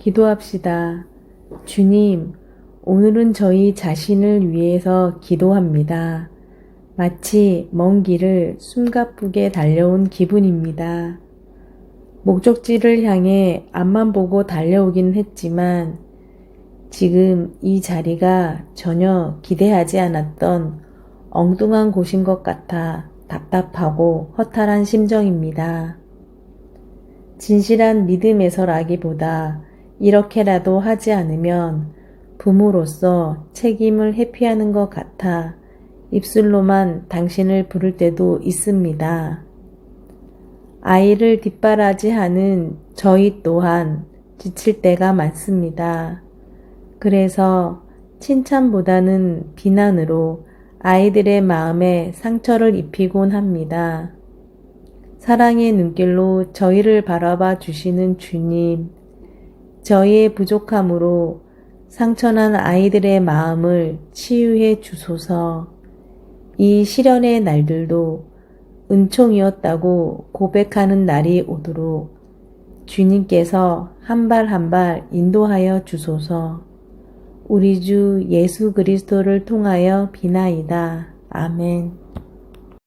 기도합시다. 주님, 오늘은 저희 자신을 위해서 기도합니다. 마치 먼 길을 숨가쁘게 달려온 기분입니다. 목적지를 향해 앞만 보고 달려오긴 했지만 지금 이 자리가 전혀 기대하지 않았던 엉뚱한 곳인 것 같아 답답하고 허탈한 심정입니다. 진실한 믿음에서라기보다 이렇게라도 하지 않으면 부모로서 책임을 회피하는 것 같아 입술로만 당신을 부를 때도 있습니다. 아이를 뒷바라지하는 저희 또한 지칠 때가 많습니다. 그래서 칭찬보다는 비난으로 아이들의 마음에 상처를 입히곤 합니다. 사랑의 눈길로 저희를 바라봐 주시는 주님, 저희의 부족함으로 상처난 아이들의 마음을 치유해 주소서. 이 시련의 날들도 은총이었다고 고백하는 날이 오도록 주님께서 한 발 한 발 인도하여 주소서. 우리 주 예수 그리스도를 통하여 비나이다. 아멘.